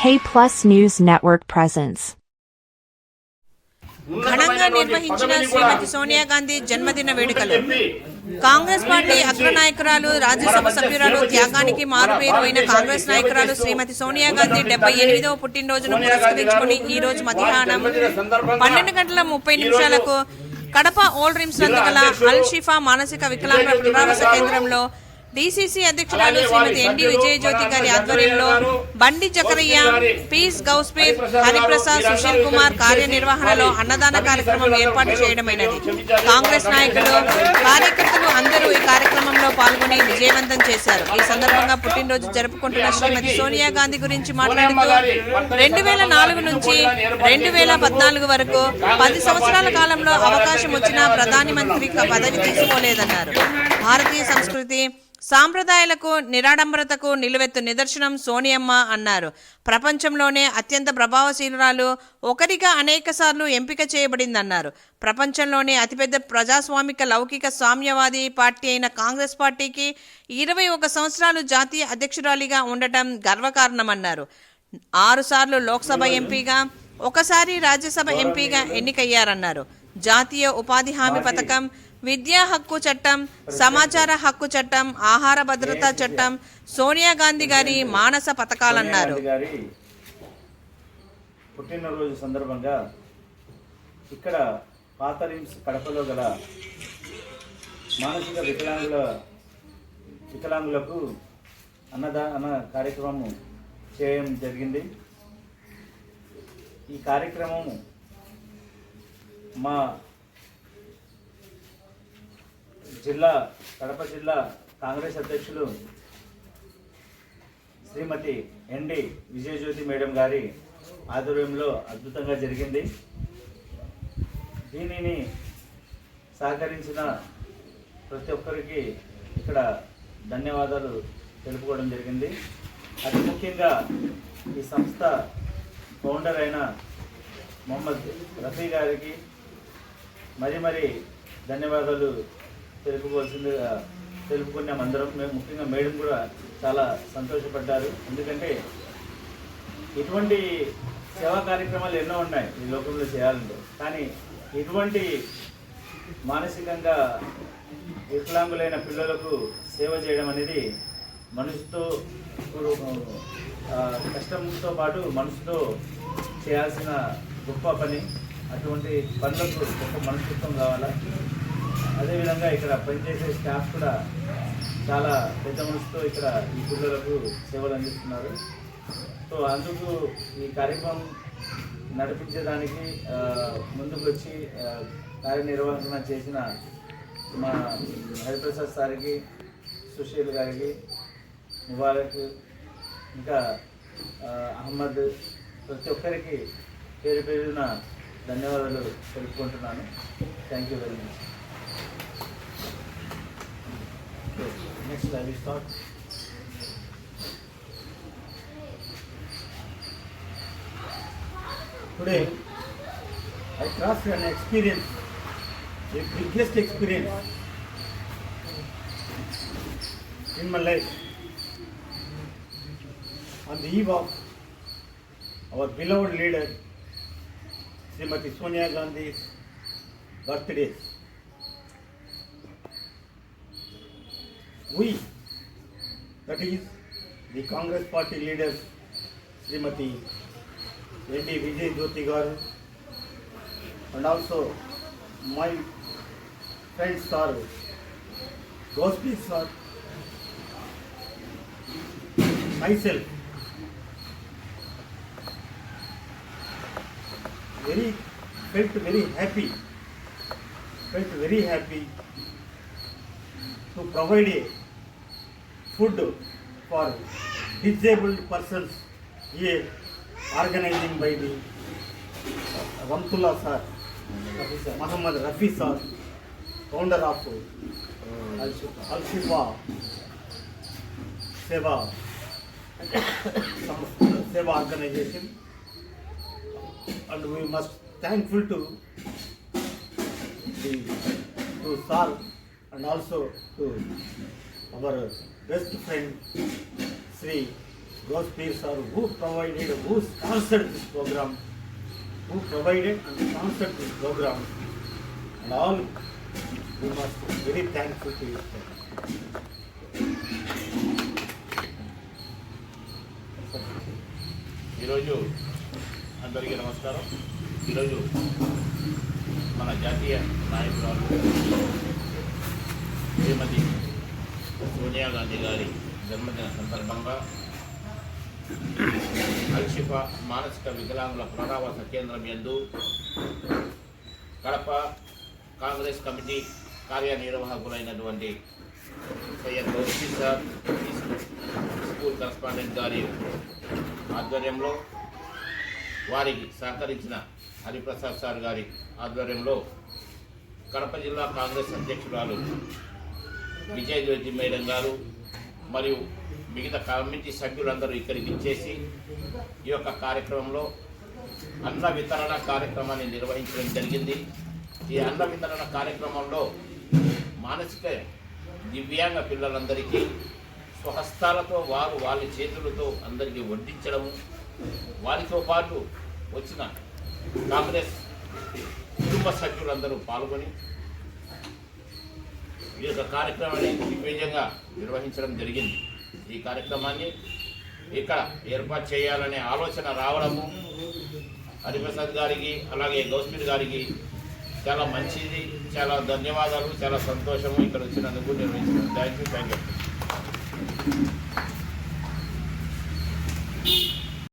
K Plus News Network presents. ఘనంగా నిర్వహించిన శ్రీమతి సోనియా గాంధీ జన్మదిన వేడుకలు కాంగ్రెస్ పార్టీ అగ్రనాయకురాలు రాజ్యసభ సభ్యురాలు త్యాగానికి మారుపేరు అయిన కాంగ్రెస్ నాయకురాలు శ్రీమతి సోనియా గాంధీ డెబ్బై ఎనిమిదవ పుట్టినరోజును పురస్కరించుకుని ఈ రోజు మధ్యాహ్నం పన్నెండు గంటల ముప్పై నిమిషాలకు కడప ఓల్డ్ రిమ్స్ నందు గల అల్ షిఫా మానసిక వికలాంగుల పునరావాస కేంద్రంలో డీసీసీ అధ్యక్షురాలు శ్రీమతి ఎన్డి విజయజ్యోతి గారి ఆధ్వర్యంలో బండి జకరయ్య పీస్ గౌస్పీర్ హరిప్రసాద్ సుశీల్ కుమార్ కార్యనిర్వహణలో అన్నదాన కార్యక్రమం ఏర్పాటు చేయడమైనది. కాంగ్రెస్ నాయకులు కార్యకర్తలు అందరూ ఈ కార్యక్రమంలో పాల్గొని విజయవంతం చేశారు. ఈ సందర్భంగా పుట్టినరోజు జరుపుకుంటున్న శ్రీమతి సోనియా గాంధీ గురించి మాట్లాడుతూ రెండు వేల నాలుగు నుంచి రెండు వేల పద్నాలుగు వరకు పది సంవత్సరాల కాలంలో అవకాశం వచ్చినా ప్రధాని మంత్రి పదవి తీసుకోలేదన్నారు. భారతీయ సంస్కృతి సాంప్రదాయాలకు నిరాడంబరతకు నిలువెత్తు నిదర్శనం సోనియమ్మ అన్నారు. ప్రపంచంలోనే అత్యంత ప్రభావశీలురాలు ఒకరిగా అనేకసార్లు ఎంపిక చేయబడిందన్నారు. ప్రపంచంలోనే అతిపెద్ద ప్రజాస్వామిక లౌకిక సామ్యవాది పార్టీ అయిన కాంగ్రెస్ పార్టీకి ఇరవై ఒక సంవత్సరాలు జాతీయ అధ్యక్షురాలిగా ఉండటం గర్వకారణమన్నారు. ఆరుసార్లు లోక్సభ ఎంపీగా ఒకసారి రాజ్యసభ ఎంపీగా ఎన్నికయ్యారన్నారు. జాతీయ ఉపాధి హామీ పథకం విద్యా హక్కు చట్టం సమాచార హక్కు చట్టం ఆహార భద్రతా చట్టం సోనియా గాంధీ గారి మానస పథకాలన్నారు. పుట్టినరోజు సందర్భంగా ఇక్కడ పాత రిమ్స్ కడపలో గల మానసిక వికలాంగుల వికలాంగులకు అన్నదాన కార్యక్రమం చేయడం జరిగింది. ఈ కార్యక్రమం మా జిల్లా కడప జిల్లా కాంగ్రెస్ అధ్యక్షులు శ్రీమతి ఎన్డి విజయజ్యోతి మేడం గారి ఆధ్వర్యంలో అద్భుతంగా జరిగింది. దీనిని సహకరించిన ప్రతి ఒక్కరికి ఇక్కడ ధన్యవాదాలు తెలుపుకోవడం జరిగింది. అతి ముఖ్యంగా ఈ సంస్థ ఫౌండర్ అయిన మొహమ్మద్ రఫీ గారికి మరి మరి ధన్యవాదాలు తెలుపుకోవాల్సిందిగా తెలుపుకున్నాం అందరం మేము ముఖ్యంగా మేడం కూడా చాలా సంతోషపడ్డారు. ఎందుకంటే ఇటువంటి సేవా కార్యక్రమాలు ఎన్నో ఉన్నాయి ఈ లోకంలో చేయాలంటే. కానీ ఇటువంటి మానసికంగా వికలాంగులైన పిల్లలకు సేవ చేయడం అనేది మనసుతో కష్టంతో పాటు మనసుతో చేయాల్సిన గొప్ప పని. అటువంటి పనులకు గొప్ప మనస్తత్వం కావాలా? అదేవిధంగా ఇక్కడ పనిచేసే స్టాఫ్ కూడా చాలా పెద్ద మనసుతో ఇక్కడ ఈ పిల్లలకు సేవలు అందిస్తున్నారు. సో అందుకు ఈ కార్యక్రమం నడిపించడానికి ముందుకు వచ్చి కార్యనిర్వహణ చేసిన మా హరిప్రసాద్ సార్కి సుశీల్ గారికి ముబారక్ ఇంకా అహ్మద్ ప్రతి ఒక్కరికి పేరు పేరున ధన్యవాదాలు తెలుపుకుంటున్నాను. Thank you very much. let me start? Today, I trust and experience the biggest experience in my life on the eve of our beloved leader, Srimati Sonia Gandhi's birthday. We, that is the Congress party leaders, Srimati N.D. Vijay Jyoti garu and also my friends are Gospis sir, myself, very felt very happy, felt very happy to provide a food for disabled persons ये organizing by D Rahmatullah sir Mohammed Rafi sir founder of Alshifa Seva Seva organization and we must thankful to the to sir and also to our best friend Sri those peers are who provided, who sponsored this program, who provided and sponsored this program, and all we must be very thankful to you. ఈరోజు అందరికీ నమస్కారం ఈరోజు మన జాతీయ నాయకురాలు శ్రీమతి సోనియా గాంధీ గారి జన్మదిన సందర్భంగా అల్షిఫ మానసిక వికలాంగుల పునరావాస కేంద్రం యందు Kadapa Congress committee కార్యనిర్వాహకులైనటువంటి Syed Gowri sir school correspondent గారి ఆధ్వర్యంలో వారికి సహకరించిన హరిప్రసాద్ సార్ గారి ఆధ్వర్యంలో కడప జిల్లా కాంగ్రెస్ అధ్యక్షురాలు విజయ్ మేడం గారు మరియు మిగతా కమిటీ సభ్యులందరూ ఇక్కడికి ఇచ్చేసి ఈ యొక్క కార్యక్రమంలో అన్న వితరణ కార్యక్రమాన్ని నిర్వహించడం జరిగింది. ఈ అన్న వితరణ కార్యక్రమంలో మానసిక దివ్యాంగ పిల్లలందరికీ స్వహస్తాలతో వారు వాళ్ళ చేతులతో అందరికీ వడ్డించడము వారితో పాటు వచ్చిన కాంగ్రెస్ కుటుంబ సభ్యులందరూ పాల్గొని ఈ యొక్క కార్యక్రమాన్ని దిగ్విజయంగా నిర్వహించడం జరిగింది. ఈ కార్యక్రమాన్ని ఇక్కడ ఏర్పాటు చేయాలనే ఆలోచన రావడము హరిప్రసాద్ గారికి అలాగే గౌస్మీర్ గారికి చాలా మంచిది. చాలా ధన్యవాదాలు చాలా సంతోషము ఇక్కడ వచ్చినందుకు నిర్వహించడం థ్యాంక్ యూ థ్యాంక్ యూ